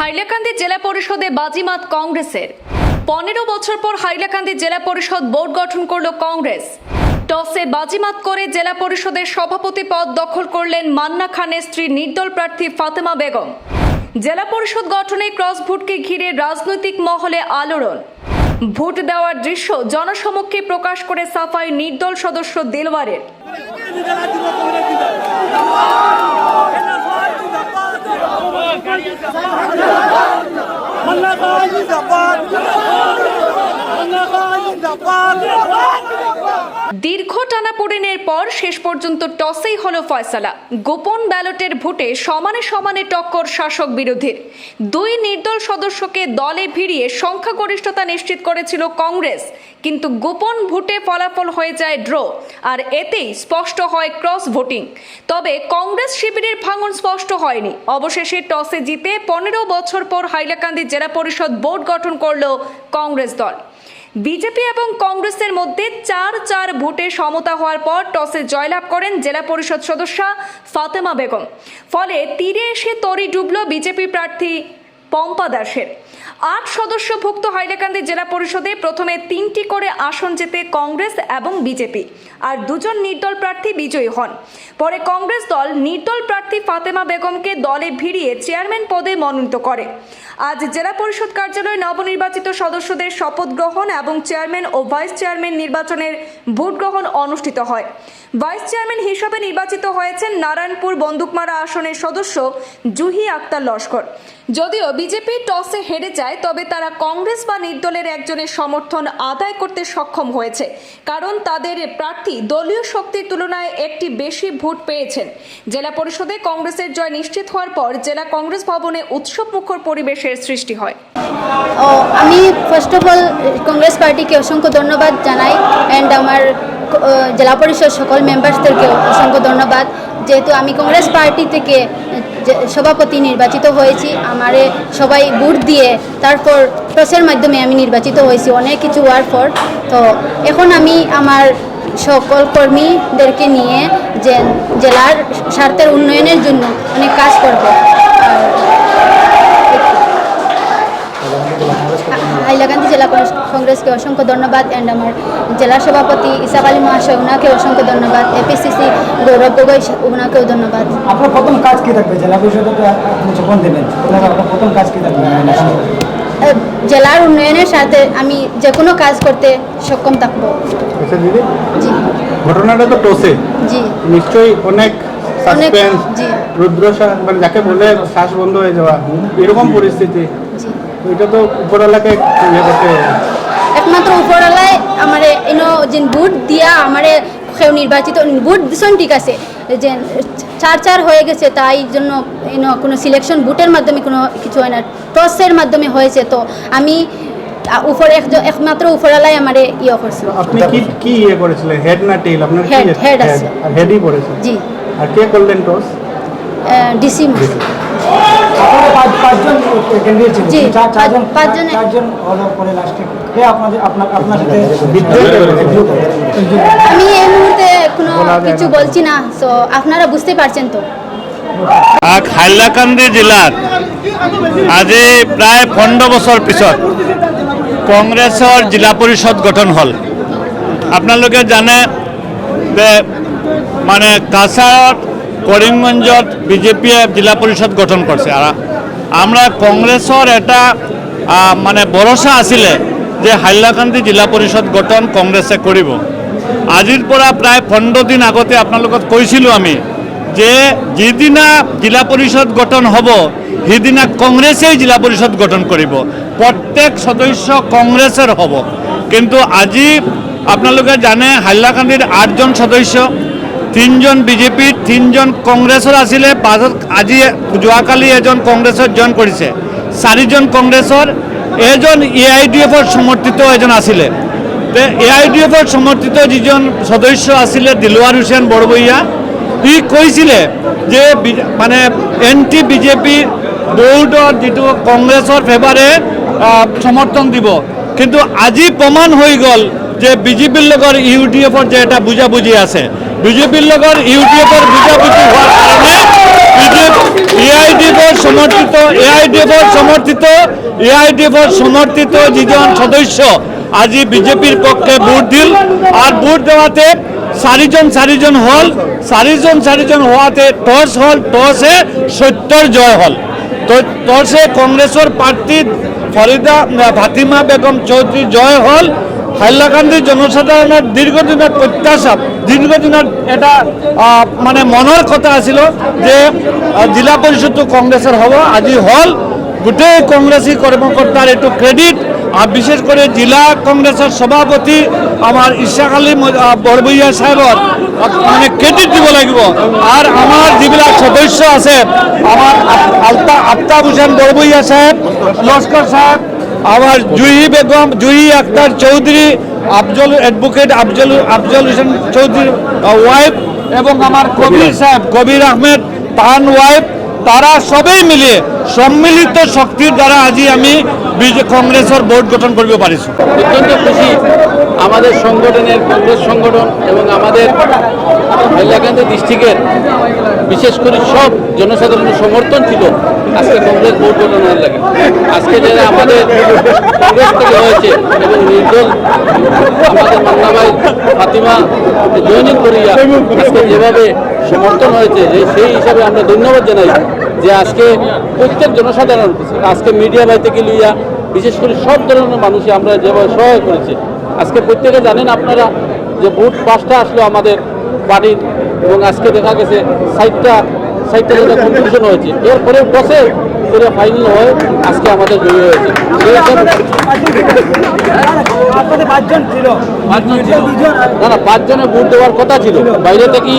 হাইলাকান্দি জেলা পরিষদে বাজিমাত কংগ্রেসের। পনেরো বছর পর হাইলাকান্দি জেলা পরিষদ বোর্ড গঠন করল কংগ্রেস। টসে বাজিমাত করে জেলা পরিষদের সভাপতি পদ দখল করলেন মান্না খানের স্ত্রী নির্দল প্রার্থী ফাতেমা বেগম। জেলা পরিষদ গঠনে ক্রস ভোটকে ঘিরে রাজনৈতিক মহলে আলোড়ন। ভোট দেওয়ার দৃশ্য জনসমক্ষে প্রকাশ করে সাফাই নির্দল সদস্য দেলওয়ারের। দীর্ঘ টানাপোড়েনের পর শেষ পর্যন্ত টসেই হলো ফয়সালা। গোপন ব্যালটের ভোটে সমানে সমানে টক্কর শাসক বিরোধীর। দুই নির্দল সদস্যকে দলে ভিড়িয়ে সংখ্যাগরিষ্ঠতা নিশ্চিত করেছিল কংগ্রেস। কিন্তু গোপন ভোটে ফলাফল হয়ে যায় ড্র, আর এতেই স্পষ্ট হয় ক্রস ভোটিং। তবে কংগ্রেস শিবিরের ভাঙন স্পষ্ট হয়নি। অবশেষে টসে জিতে পনেরো বছর পর হাইলাকান্দি জেলা পরিষদ বোর্ড গঠন করল কংগ্রেস দল। বিজেপি এবং কংগ্রেসের মধ্যে চার চার ভোটে সমতা হওয়ার পর টসে জয়লাভ করেন জেলা পরিষদ সদস্যা ফাতেমা বেগম। ফলে তীরে এসে তরি ডুবল বিজেপি প্রার্থী পম্পা দাসের। আট সদস্যভুক্ত হাইলাকান্দি জেলা পরিষদে প্রথমে তিনটি করে আসন জেতে কংগ্রেস এবং বিজেপি, আর দুজন নির্দল প্রার্থী বিজয়ী হন। পরে কংগ্রেস দল নির্দল প্রার্থী ফাতেমা বেগমকে দলে ভিড়িয়ে চেয়ারম্যান পদে মনোনীত করে। আজ জেলা পরিষদ কার্যালয়ে নবনির্বাচিত সদস্যদের শপথ গ্রহণ এবং চেয়ারম্যান ও ভাইস চেয়ারম্যান নির্বাচনের ভোট গ্রহণ অনুষ্ঠিত হয়। ভাইস চেয়ারম্যান হিসাবে নির্বাচিত হয়েছেন নারায়ণপুর বন্দুকমারা আসনের সদস্য জুহি আক্তার লস্কর। যদিও বিজেপি টসে হেরে যায়, তবে তারা কংগ্রেস বা নির্দলের একজনের সমর্থন আদায় করতে সক্ষম হয়েছে। কারণ তাদের প্রার্থী দলীয় শক্তির তুলনায় একটি বেশি ভোট পেয়েছেন। জেলা পরিষদে কংগ্রেসের জয় নিশ্চিত হওয়ার পর জেলা কংগ্রেস ভবনে উৎসবমুখর পরিবেশের সৃষ্টি হয়। ও, আমি ফার্স্ট অফ অল কংগ্রেস পার্টিকে অসংখ্য ধন্যবাদ জানাই অ্যান্ড আমার জেলা পরিষদ সকল মেম্বার্সদেরকে অসংখ্য ধন্যবাদ। যেহেতু আমি কংগ্রেস পার্টি থেকে সভাপতি নির্বাচিত হয়েছি, আমারে সবাই ভোট দিয়ে তারপর টসের মাধ্যমে আমি নির্বাচিত হয়েছি, অনেক কিছু হওয়ার পর। তো, এখন আমি আমার সকল কর্মীদেরকে নিয়ে যে, জেলার স্বার্থের উন্নয়নের জন্য অনেক কাজ করব। হাইলাকান্দি জেলা কংগ্রেসকে অসংখ্য ধন্যবাদ অ্যান্ড আমার জেলা সভাপতি ইসাক আলী মহাশয় ওনাকে অসংখ্য ধন্যবাদ। এপিসিসি গৌরব গগৈ ওনাকেও ধন্যবাদ। আপনার প্রথম কাজ কি থাকবে? জেলা পরিষদে যখন দেবেন আপনার আপনার প্রথম কাজ কি থাকবে? জেলার উন্নয়নের সাথে আমি যে কোনো কাজ করতে সক্ষম থাকব। আচ্ছা জি। ঘটনাটা তো টোসে। জি। নিশ্চয়ই অনেক সাসপেন্স মানে যাকে বলে শ্বাস বন্ধ হয়ে যাওয়া এরকম পরিস্থিতি। তো এটা তো উপরওয়ালাকে ইয়ে করতে একমাত্র উপরওয়ালায় আমার ইনো যে বুট দিয়া আমার সেও নির্বাচিত বুট দিছেন ঠিক আছে। যে চার চার হয়ে গেছে তাই জন্য ইনো কোনো সিলেকশন বুটের মাধ্যমে কোনো কিছু হয় না টসের মাধ্যমে হয়েছে। তো আমি উপর এক- একমাত্র উপরওয়ালাই আমার ইয়ে করছে। আপনি কি কি ইয়ে করেছিলেন? হেড না টেল আপনার Head, head? আছে। হেডই পড়েছে জি। আর কে করলেন টস ডিসি পাঁচজন ক্যান্ডিডেট ছিল জি, চার- চারজন পাঁচ- পাঁচজনে- চারজন হলো পরে লাস্টে কে আপনাদের আপনার আপনার সাথে বিদ্রোহ করেছে। বিদ্রোহ করেছে? আমি এই মুহূর্তে কোনো কিছু বলছি না তো আপনারা বুঝতে পারছেন তো আজ হাইলাকান্দি জিলাত আজি প্ৰায় পোন্ধৰ বছৰ পিছত কংগ্ৰেছৰ জিলা পৰিষদ গঠন হ'ল আপোনালোকে জানে যে মানে কাছাৰত কৰিমগঞ্জত বিজেপিয়ে জিলা পৰিষদ গঠন কৰিছে আৰু আমরা কংগ্রেসের এটা মানে ভরসা আছিলে যে হাইলাকান্দি জিলা পৰিষদ গঠন কংগ্ৰেছে কৰিব আজিৰ পৰা প্ৰায় পোন্ধৰ দিন আগতে আপোনালোকক কৈছিলোঁ আমি যে যিদিনা জিলা পৰিষদ গঠন হ'ব, সেইদিনা কংগ্ৰেছেই জিলা পৰিষদ গঠন কৰিব প্ৰত্যেক সদস্য কংগ্ৰেছৰ হ'ব। কিন্তু আজি আপোনালোকে জানে হাইলাকান্দিৰ আঠজন সদস্য তিনিজন বিজেপিৰ তিনিজন কংগ্ৰেছৰ আছিলে। পাছত আজি যোৱাকালি এজন কংগ্ৰেছত জইন কৰিছে। চাৰিজন কংগ্ৰেছৰ, এজন এ আই ডি এফৰ সমৰ্থিত এজন আছিলে। এ আই ডি এফৰ সমৰ্থিত যিজন সদস্য আছিলে দিলৱাৰ হুছেইন বৰবৰীয়া, সি কৈছিলে যে মানে এণ্টি বিজেপিৰ বৰ্ডৰ যিটো কংগ্ৰেছৰ ফেভাৰে সমৰ্থন দিব। কিন্তু আজি প্ৰমাণ হৈ গ'ল যে বিজেপিৰ লগত ইউ ডি এফৰ যে এটা বুজাবুজি আছে। বিজেপির লগত ইউ ডি এফৰ বুজাবুজি হোৱাৰ কাৰণে এ আই ডি এফৰ সমৰ্থিত এ আই ডি সমৰ্থিত এ আই ডি সমৰ্থিত যিজন সদস্য আজি বিজেপিৰ পক্ষে ভোট দিল। আর ভোট দেওয়াতে চারিজন চারিজন হল। চারিজন চারিজন হওয়াতে টস হল টসে সত্যর জয় হল। তো টসে কংগ্রেসের প্রার্থী ফরিদা ফাতিমা বেগম চৌধুরী জয় হল। হাইলাকান্দি জনসাধারণের দীর্ঘদিনের প্রত্যাশা, দীর্ঘদিনের এটা মানে মনের কথা আছিল যে জিলা পরিষদটো কংগ্রেসের হব। আজি হল গোটেই কংগ্রেসী কর্মকর্তার একটু ক্রেডিট আর বিশেষ করে জেলা কংগ্রেসের সভাপতি আমার ইশাক আলী বৰবৈয়া সাহেবর মানে ক্রেডিট দিব লাগিব। আর আমার যিবিলাক সদস্য আছে, আমার আফতাব হোসেন বৰবৈয়া সাহেব, লস্কর সাহেব আমার জুহি বেগম জুহি আক্তার চৌধুরী আফজল অ্যাডভোকেট আফজল আফজল হোসেন চৌধুরীর ওয়াইফ এবং আমার কবির সাহেব কবির আহমেদ তাহান ওয়াইফ তারা সবাই মিলিয়ে সম্মিলিত শক্তির দ্বারা আজি আমি বিজে কংগ্রেসের বোর্ড গঠন করতে পারিছো অত্যন্ত খুশি আমাদের সংগঠনের কংগ্রেস সংগঠন এবং আমাদের হাইলাকান্দি ডিস্ট্রিক্টের বিশেষ করে সব জনসাধারণের সমর্থন ছিল আজকে কংগ্রেস ভোট গঠনের লাগে। আজকে যারা আমাদের কংগ্রেস থেকে হয়েছে এবং নির্দল আমাদের মান্নাভাই ফাতিমা, জয়নিং করিয়া আজকে যেভাবে সমর্থন হয়েছে সেই হিসাবে আমরা ধন্যবাদ জানাই। যে আজকে প্রত্যেক জনসাধারণ, আজকে মিডিয়া বাড়িতে গিয়ে লইয়া বিশেষ করে সব ধরনের মানুষই আমরা যেভাবে সহায় করেছি। আজকে প্রত্যেকে জানেন আপনারা যে ভোট পাঁচটা আসলো আমাদের বাড়ির এবং আজকে দেখা গেছে সাইটটা সাইটটা যেটা কম্পিটিশন হয়েছে। এরপরে বসে করে ফাইনাল হয় আজকে আমাদের জয়ী হয়েছে। না না পাঁচজনে ভোট দেওয়ার কথা ছিল। বাইরে থেকে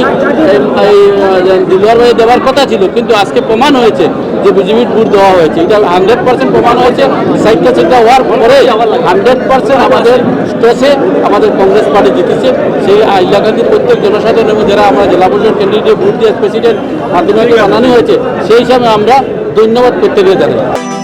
দিলওয়ার ভাই দেওয়ার কথা ছিল কিন্তু আজকে প্রমাণ হয়েছে যে বিজেপির ভোট দেওয়া হয়েছে। এটা হান্ড্রেড পার্সেন্ট প্রমাণ হয়েছে। সাইডটা চিন্তা হওয়ার পরে হান্ড্রেড পার্সেন্ট আমাদের স্টেসে আমাদের কংগ্রেস পার্টি জিতেছে। সেই এলাকাটির প্রত্যেক জনসাধারণ এবং যারা আমরা জেলা পরিষদ ক্যান্ডিডেট ভোট দিয়ে প্রেসিডেন্ট মাধ্যমে বানানো হয়েছে সেই হিসাবে আমরা ধন্যবাদ প্রত্যেকে জানাই